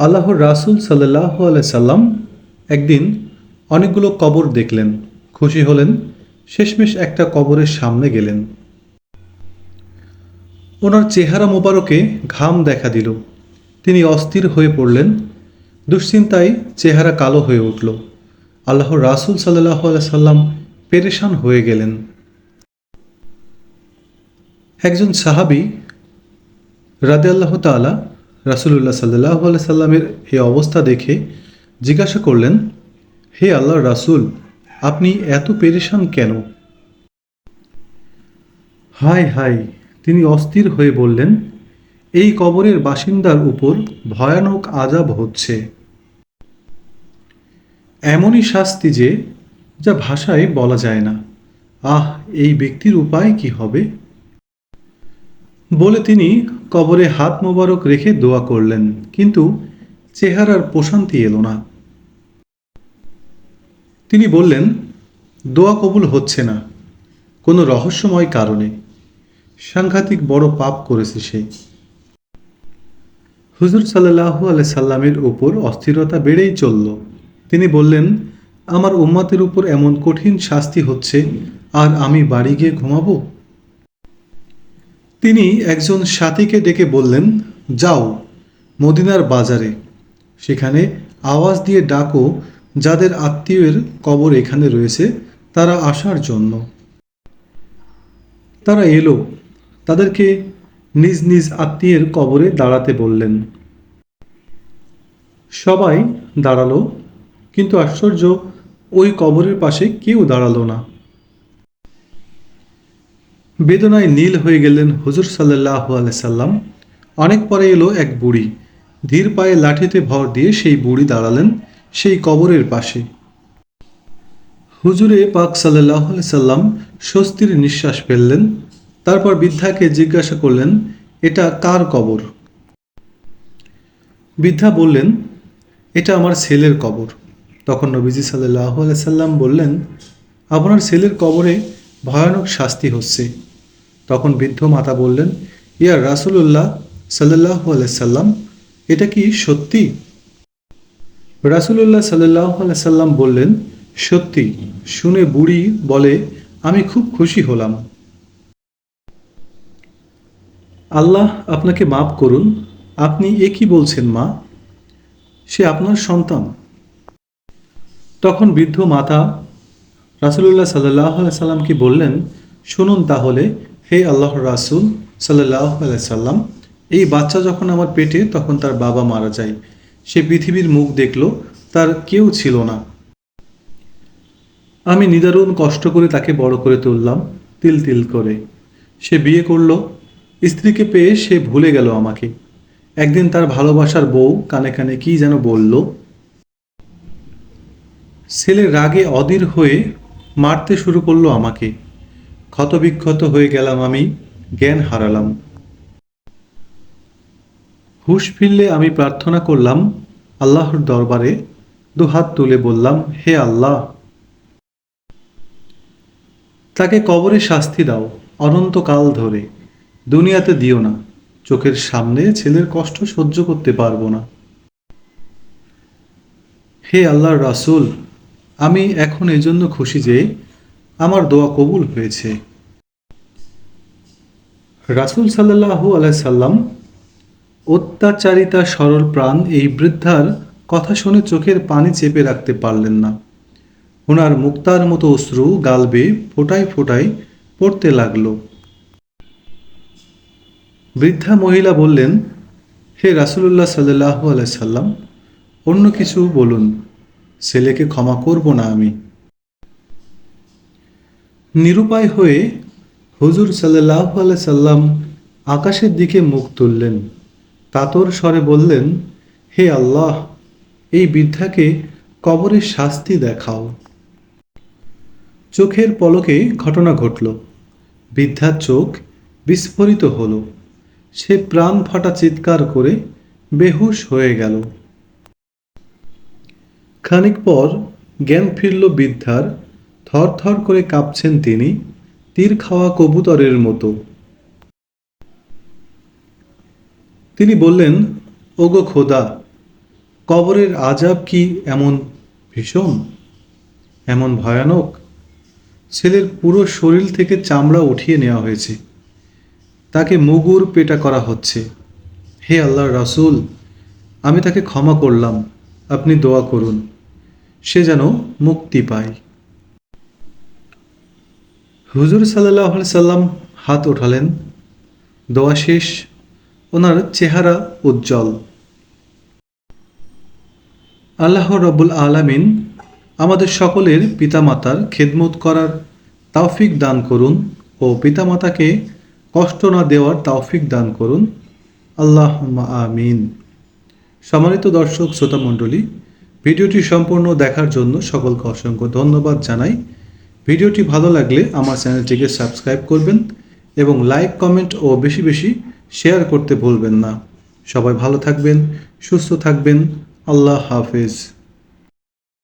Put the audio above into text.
আল্লাহর রাসুল সাল্লাহ সাল্লাম একদিন অনেকগুলো কবর দেখলেন। খুশি হলেন, শেষমেশ একটা কবরের সামনে গেলেন। ওনার চেহারা মোবারকে ঘাম দেখা দিল। তিনি অস্থির হয়ে পড়লেন। দুশ্চিন্তায় চেহারা কালো হয়ে উঠল। আল্লাহর রাসুল সাল্লাহ সাল্লাম পেরেশান হয়ে গেলেন। একজন সাহাবি রাদে আল্লাহ তালা রাসুলুল্লাহ সাল্লাহ সাল্লামের এই অবস্থা দেখে জিজ্ঞাসা করলেন, হে আল্লাহর রাসুল, আপনি এত পেরেশান কেন? হায় হাই তিনি অস্থির হয়ে বললেন, এই কবরের বাসিন্দার উপর ভয়ানক আজাব হচ্ছে। এমনই শাস্তি যে, যা ভাষায় বলা যায় না। আহ, এই ব্যক্তির উপায় কি হবে? বলে তিনি কবরে হাত মোবারক রেখে দোয়া করলেন, কিন্তু চেহারার প্রশান্তি এলো না। তিনি বললেন, দোয়া কবুল হচ্ছে না, কোনো রহস্যময় কারণে। সাংঘাতিক বড় পাপ করেছে সে। হুজুর সাল্লাহু আলাই সাল্লামের উপর অস্থিরতা বেড়েই চলল। তিনি বললেন, আমার উম্মাতের উপর এমন কঠিন শাস্তি হচ্ছে, আর আমি বাড়ি গিয়ে ঘুমাবো? তিনি একজন সাথীকে ডেকে বললেন, যাও মদিনার বাজারে। সেখানে আওয়াজ দিয়ে ডাকো, যাদের আত্মীয়ের কবর এখানে রয়েছে, তারা আসার জন্য। তারা এলো, তাদেরকে নিজ নিজ আত্মীয়ের কবরে দাঁড়াতে বললেন। সবাই দাঁড়াল, কিন্তু আশ্চর্য, ওই কবরের পাশে কেউ দাঁড়াল না। বেদনায় নীল হয়ে গেলেন হুজুর সাল্লাহ সাল্লাম। অনেক পরে এলো এক বুড়ি। ধীর পায়ে লাঠিতে ভর দিয়ে সেই বুড়ি দাঁড়ালেন সেই কবরের পাশে। হুজুরে পাক সাল্লাহ সাল্লাম স্বস্তির নিঃশ্বাস ফেললেন, তারপর বৃদ্ধাকে জিজ্ঞাসা করলেন, এটা কার কবর? বৃদ্ধা বললেন, এটা আমার ছেলের কবর। তখন নবীজি সাল্লাহ সাল্লাম বললেন, আপনার ছেলের কবরে ভয়ানক শাস্তি হচ্ছে। তখন বৃদ্ধ মাতা বললেন, ইয়া রাসুলুল্লাহ সাল্লাহ সাল্লাম, এটা কি সত্যি? রাসুলুল্লাহ সাল্লাহ সাল্লাম বললেন, সত্যি, শুনে বুড়ি বলে, আমি খুব খুশি হলাম। আল্লাহ আপনাকে মাফ করুন, আপনি এ কি বলছেন মা? সে আপনার সন্তান। তখন বৃদ্ধ মাতা রাসুলুল্লাহ সাল্লাহ সাল্লামকে বললেন, শুনুন তাহলে হে আল্লাহ রাসুল সাল্লাহ সাল্লাম, এই বাচ্চা যখন আমার পেটে, তখন তার বাবা মারা যায়। সে পৃথিবীর মুখ দেখল, তার কেউ ছিল না। আমি নিদারুণ কষ্ট করে তাকে বড় করে তুললাম, তিল তিল করে। সে বিয়ে করল, স্ত্রীকে পেয়ে সে ভুলে গেল আমাকে। একদিন তার ভালোবাসার বউ কানে কানে কি যেন বলল, ছেলে রাগে অধীর হয়ে মারতে শুরু করল আমাকে। ক্ষতবিক্ষত হয়ে গেলাম আমি, জ্ঞান হারালাম। হুশ ফিরলে আমি প্রার্থনা করলাম, আল্লাহর দরবারে দুহাত তুলে বললাম, হে আল্লাহ! তাকে কবরে শাস্তি দাও, অনন্তকাল ধরে। দুনিয়াতে দিও না, চোখের সামনে ছেলের কষ্ট সহ্য করতে পারব না। হে আল্লাহর রাসুল, আমি এখন এজন্য খুশি যে আমার দোয়া কবুল হয়েছে। রাসুল সাল্লাহু আলাই সাল্লাম অত্যাচারিতা সরল প্রাণ এই বৃদ্ধার কথা শুনে চোখের পানি চেপে রাখতে পারলেন না। ওনার মুক্তার মতো অশ্রু গালবে ফোটায় ফোটায় পড়তে লাগল। বৃদ্ধা মহিলা বললেন, হে রাসুলুল্লাহ সাল্লাহ সাল্লাম, অন্য কিছু বলুন, ছেলেকে ক্ষমা করব না আমি? নিরুপায় হয়ে হুজুর সাল্লাহ সাল্লাম আকাশের দিকে মুখ তুললেন। তাতর স্বরে বললেন, হে আল্লাহ, এই বৃদ্ধাকে কবরের শাস্তি দেখাও। চোখের পলকে ঘটনা ঘটল। বৃদ্ধার চোখ বিস্ফোরিত হল। সে প্রাণ ফাটা চিৎকার করে বেহুশ হয়ে গেল। খানিক পর জ্ঞান ফিরল বৃদ্ধার। থরথর করে কাঁপছেন তিনি। তীর খাওয়া কবুতরের মতো। তিনি বললেন, ওগো খোদা, কবরের আজাব কি এমন ভীষণ? এমন ভয়ানক? ছেলের পুরো শরীর থেকে চামড়া উঠিয়ে নেওয়া হয়েছে। তাকে মুগুর পেটা করা হচ্ছে। হে আল্লাহর রাসূল, আমি তাকে ক্ষমা করলাম। আপনি দোয়া করুন। সে যেন মুক্তি পায়। হুজুর সাল্লাহ সাল্লাম হাত ওঠালেন। দোয়া শেষ। ওনার চেহারা উজ্জ্বল। আল্লাহ রব্বুল আলামিন আমাদের সকলের পিতামাতার খেদমত করার তাওফিক দান করুন ও পিতামাতাকে কষ্ট না দেওয়ার তাওফিক দান করুন। আল্লাহ আমিন। সম্মানিত দর্শক, শ্রোতা মণ্ডলী, ভিডিওটি সম্পূর্ণ দেখার জন্য সকলকে অসংখ্য ধন্যবাদ জানাই। ভিডিওটি ভালো লাগলে আমার চ্যানেলটিকে সাবস্ক্রাইব করবেন এবং লাইক, কমেন্ট ও বেশি বেশি শেয়ার করতে ভুলবেন না। সবাই ভালো থাকবেন, সুস্থ থাকবেন। আল্লাহ হাফেজ।